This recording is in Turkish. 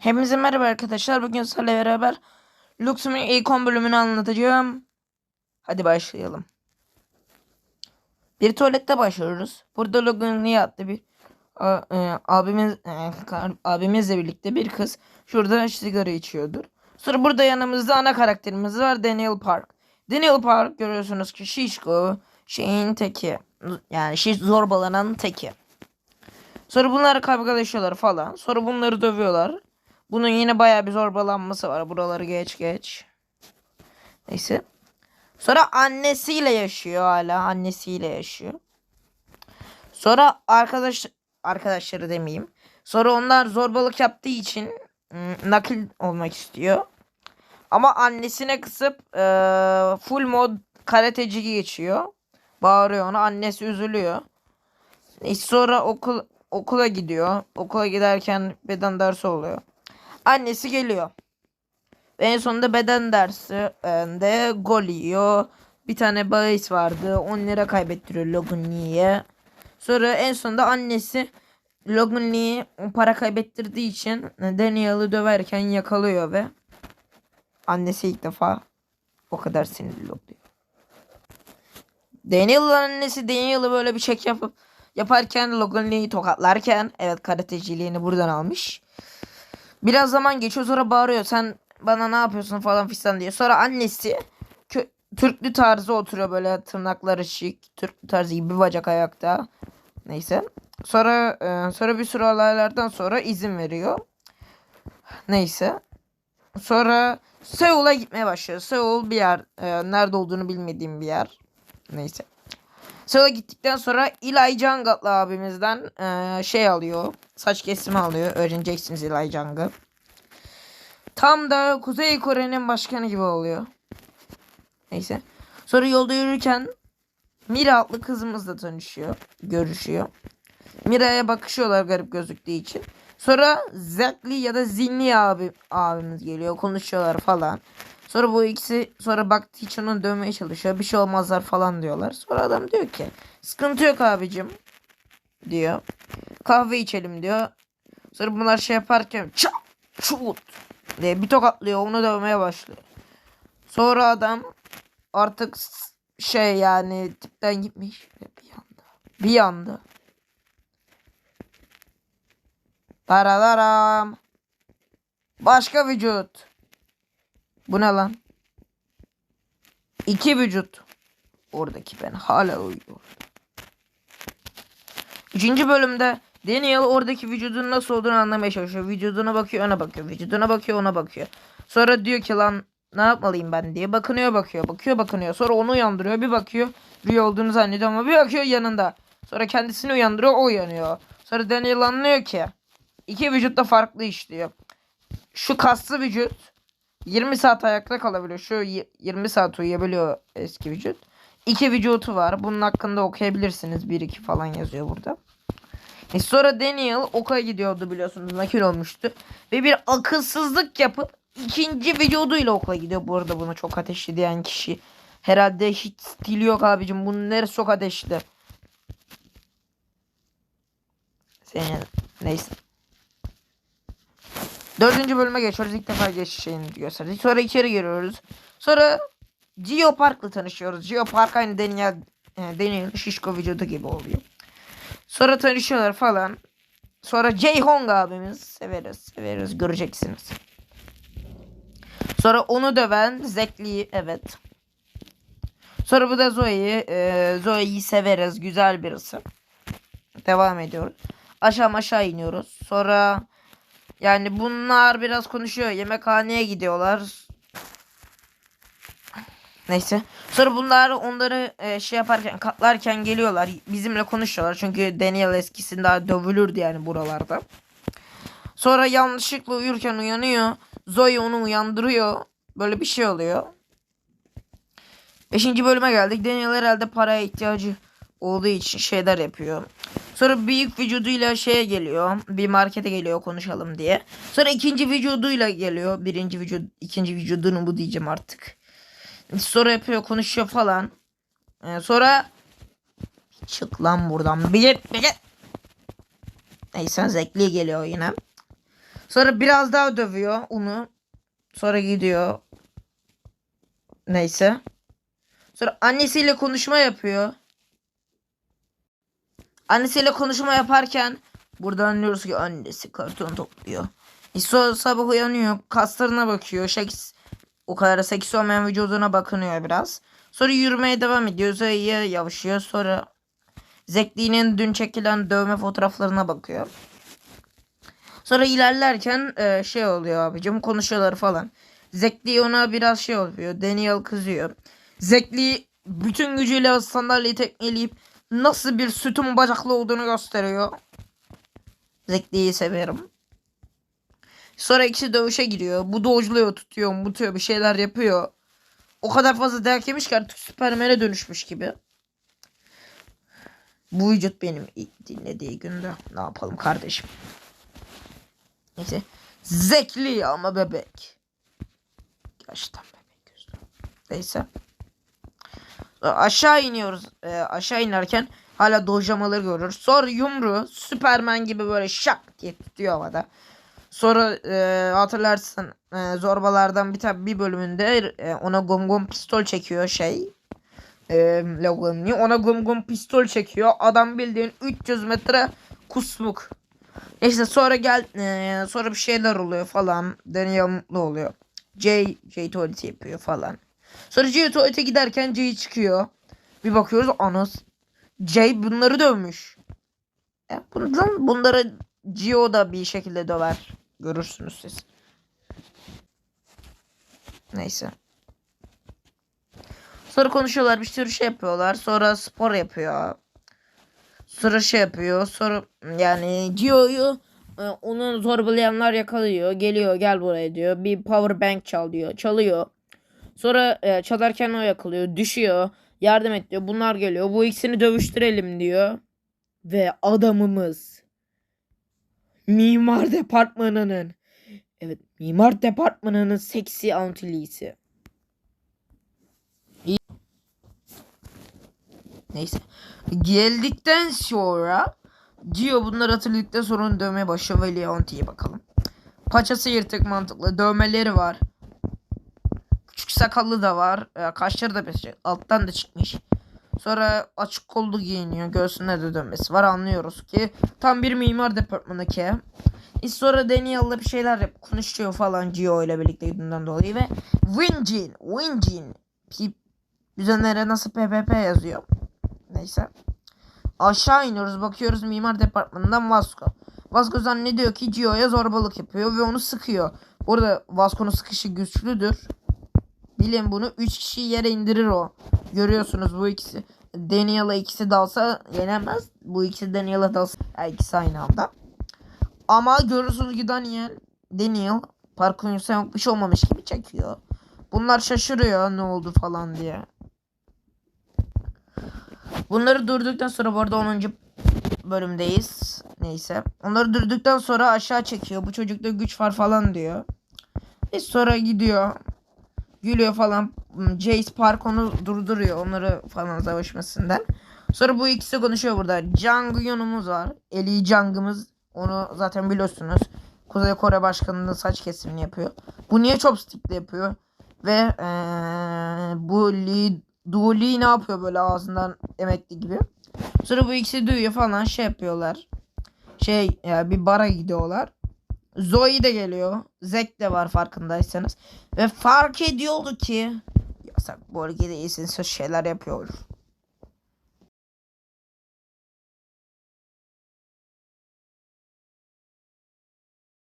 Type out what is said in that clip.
Hepinize merhaba arkadaşlar. Bugün sizlerle beraber Luxem'un ilk 10 bölümünü anlatacağım. Hadi başlayalım. Bir tuvalette başlıyoruz. Burada Logan Lee adlı bir e, abimiz e, abimizle birlikte bir kız şurada sigara içiyordur. Sonra burada yanımızda ana karakterimiz var Daniel Park. Daniel Park görüyorsunuz ki şişko şeyin teki. Yani şiş zorbalanan teki. Sonra bunlar kavgalaşıyorlar falan. Sonra bunları dövüyorlar. Bunun yine bayağı bir zorbalanması var. Buraları geç geç. Neyse. Sonra annesiyle yaşıyor hala. Annesiyle yaşıyor. Sonra arkadaş arkadaşları demeyeyim. Sonra onlar zorbalık yaptığı için ım, nakil olmak istiyor. Ama annesine kısıp eee, full mod karateci geçiyor. Bağırıyor ona. Annesi üzülüyor. Neyse sonra okul okula gidiyor. Okula giderken beden dersi oluyor. Annesi geliyor. En sonunda beden dersi e, de gol yiyor. Bir tane bahis vardı. 10 lira kaybettiriyor Logan Lee'ye. Sonra en sonunda annesi Logan Lee'ye para kaybettirdiği için Daniel'ı döverken yakalıyor ve annesi ilk defa o kadar sinirli oluyor. Daniel'ın annesi Daniel'ı böyle bir çek yapıp yaparken Logan Lee'yi tokatlarken evet karateciliğini buradan almış. Biraz zaman geçiyor sonra bağırıyor sen bana ne yapıyorsun falan fistan diye. Sonra annesi Türklü tarzı oturuyor böyle tırnakları şık Türklü tarzı gibi bir bacak ayakta. Neyse. Sonra e, sonra bir sürü olaylardan sonra izin veriyor. Neyse. Sonra Seul'a gitmeye başlıyor. Seul bir yer. e, nerede olduğunu bilmediğim bir yer. Neyse. Seul'a gittikten sonra Eli Cangat'la abimizden e, şey alıyor. Saç kesimi alıyor. Öğreneceksiniz Eli Cang'ı. Tam da Kuzey Kore'nin başkanı gibi oluyor. Neyse. Sonra yolda yürürken Mira adlı kızımızla tanışıyor. Görüşüyor. Mira'ya bakışıyorlar garip gözüktüğü için. Sonra Zekli ya da Zinli abi abimiz geliyor. Konuşuyorlar falan. Sonra bu ikisi sonra baktığı için onu dövmeye çalışıyor. Bir şey olmazlar falan diyorlar. Sonra adam diyor ki sıkıntı yok abicim diyor. Kahve içelim diyor. Sonra bunlar şey yaparken çat çut diye bir tokatlıyor onu dövmeye başlıyor. Sonra adam artık şey yani tipten gitmiş bir anda bir anda Daradaram. Başka vücut. Bu ne lan? İki vücut. Oradaki ben hala uyuyor. Üçüncü bölümde Daniel oradaki vücudun nasıl olduğunu anlamaya çalışıyor. Vücuduna bakıyor ona bakıyor. Vücuduna bakıyor ona bakıyor. Sonra diyor ki lan ne yapmalıyım ben diye. Bakınıyor bakıyor. Bakıyor bakınıyor. Sonra onu uyandırıyor. Bir bakıyor. Rüya olduğunu zannediyor ama bir bakıyor yanında. Sonra kendisini uyandırıyor. O uyanıyor. Sonra Daniel anlıyor ki iki vücut da farklı işliyor. Şu kaslı vücut 20 saat ayakta kalabiliyor. Şu y- 20 saat uyuyabiliyor eski vücut. İki vücutu var. Bunun hakkında okuyabilirsiniz. 1-2 falan yazıyor burada. E sonra Daniel okula gidiyordu biliyorsunuz. Nakil olmuştu. Ve bir akılsızlık yapıp ikinci vücuduyla okula gidiyor. Bu arada bunu çok ateşli diyen kişi. Herhalde hiç stili yok abicim. Bunun neresi çok ateşli. Senin neyse. Dördüncü bölüme geçiyoruz. İlk defa geçiş şeyini gösterdik. Sonra içeri giriyoruz. Sonra Geo Park'la tanışıyoruz. Geo Park aynı Daniel, e, Daniel şişko vücudu gibi oluyor. Sonra tanışıyorlar falan. Sonra Jae-hong abimiz severiz severiz göreceksiniz. Sonra onu döven Zekli evet. Sonra bu da Zoe'yi. E, Zoe'yi severiz güzel birisi. Devam ediyoruz. Aşağı aşağı iniyoruz. Sonra yani bunlar biraz konuşuyor. Yemekhaneye gidiyorlar. Neyse. Sonra bunlar onları e, şey yaparken katlarken geliyorlar. Bizimle konuşuyorlar. Çünkü Daniel eskisinde daha dövülürdü yani buralarda. Sonra yanlışlıkla uyurken uyanıyor. Zoe onu uyandırıyor. Böyle bir şey oluyor. Beşinci bölüme geldik. Daniel herhalde paraya ihtiyacı olduğu için şeyler yapıyor. Sonra büyük vücuduyla şeye geliyor. Bir markete geliyor konuşalım diye. Sonra ikinci vücuduyla geliyor. Birinci vücut, ikinci vücudunu bu diyeceğim artık. Sonra yapıyor konuşuyor falan. Ee, sonra çık lan buradan. Bir git. Neyse Zekli geliyor yine. Sonra biraz daha dövüyor onu. Sonra gidiyor. Neyse. Sonra annesiyle konuşma yapıyor. Annesiyle konuşma yaparken burada anlıyoruz ki annesi karton topluyor. Sonra sabah uyanıyor. Kaslarına bakıyor. Şeks, o kadar da seksi olmayan vücuduna bakınıyor biraz. Sonra yürümeye devam ediyor. Zöya yavaşıyor. Sonra Zekli'nin dün çekilen dövme fotoğraflarına bakıyor. Sonra ilerlerken e, şey oluyor abicim konuşuyorlar falan. Zekli ona biraz şey oluyor. Daniel kızıyor. Zekli bütün gücüyle sandalyeyi tekmeleyip nasıl bir sütun bacaklı olduğunu gösteriyor. Zekli'yi severim. Sonra ikisi dövüşe giriyor. Bu dojluyor tutuyor mutuyor bir şeyler yapıyor. O kadar fazla dayak yemiş ki artık Süpermen'e dönüşmüş gibi. Bu vücut benim ilk dinlediği günde. Ne yapalım kardeşim. Neyse. Zekli ama bebek. Gerçekten bebek gözlü. Neyse. Aşağı iniyoruz. Ee, aşağı inerken hala dojlamaları görüyoruz. Sonra yumruğu Süpermen gibi böyle şak diye tutuyor havada. Sonra e, hatırlarsın e, zorbalardan bir tane bir bölümünde e, ona gom gom pistol çekiyor şey. E, ona gom gom pistol çekiyor. Adam bildiğin 300 metre kusmuk. Neyse sonra gel e, sonra bir şeyler oluyor falan. Daniel mutlu oluyor. Jay Jay tuvaleti yapıyor falan. Sonra Jay tuvalete giderken Jay çıkıyor. Bir bakıyoruz anas. Jay bunları dövmüş. E, bundan bunları Gio da bir şekilde döver. Görürsünüz siz. Neyse. Sonra konuşuyorlar bir sürü şey yapıyorlar. Sonra spor yapıyor. Sonra şey yapıyor. Sonra yani Gio'yu e, onu zorbalayanlar yakalıyor. Geliyor gel buraya diyor. Bir power bank çal diyor. Çalıyor. Sonra e, çalarken o yakalıyor. Düşüyor. Yardım et diyor. Bunlar geliyor. Bu ikisini dövüştürelim diyor. Ve adamımız Mimar Departmanı'nın evet Mimar Departmanı'nın seksi antilisi. Neyse. Geldikten sonra Gio bunları hatırladıktan sonra dövmeye başlıyor ve Leonti'ye bakalım. Paçası yırtık mantıklı. Dövmeleri var. Sakallı da var. E, kaşları da besliyor. Alttan da çıkmış. Sonra açık kollu giyiniyor. Göğsünde de dönmesi var. Anlıyoruz ki tam bir mimar departmanı ki. E sonra Daniel'la bir şeyler yap konuşuyor falan Gio ile birlikte gidiğinden dolayı ve Winjin, Winjin Pip üzerine nasıl PPP yazıyor. Neyse. Aşağı iniyoruz bakıyoruz mimar departmanından Vasco. Vasco zannediyor ki Gio'ya zorbalık yapıyor ve onu sıkıyor. Orada Vasco'nun sıkışı güçlüdür. Bilin bunu 3 kişi yere indirir o. Görüyorsunuz bu ikisi. Daniel'a ikisi dalsa yenemez. Bu ikisi Daniel'a dalsa yani ikisi aynı anda. Ama görüyorsunuz ki Daniel Daniel parkın yok bir şey olmamış gibi çekiyor. Bunlar şaşırıyor ne oldu falan diye. Bunları durduktan sonra bu arada 10. bölümdeyiz. Neyse. Onları durduktan sonra aşağı çekiyor. Bu çocukta güç var falan diyor. E sonra gidiyor. Gülüyor falan. Jace Park onu durduruyor. Onları falan savaşmasından. Sonra bu ikisi konuşuyor burada. Jang Yun'umuz var. Eli Jang'ımız. Onu zaten biliyorsunuz. Kuzey Kore Başkanı'nın saç kesimini yapıyor. Bu niye chopstick'le yapıyor? Ve ee, bu Lee Du Lee ne yapıyor böyle ağzından emekli gibi. Sonra bu ikisi duyuyor falan şey yapıyorlar. Şey ya bir bara gidiyorlar. Zoe de geliyor. Zack de var farkındaysanız. Ve fark ediyordu ki yasak bölgede izinsiz şeyler yapıyor.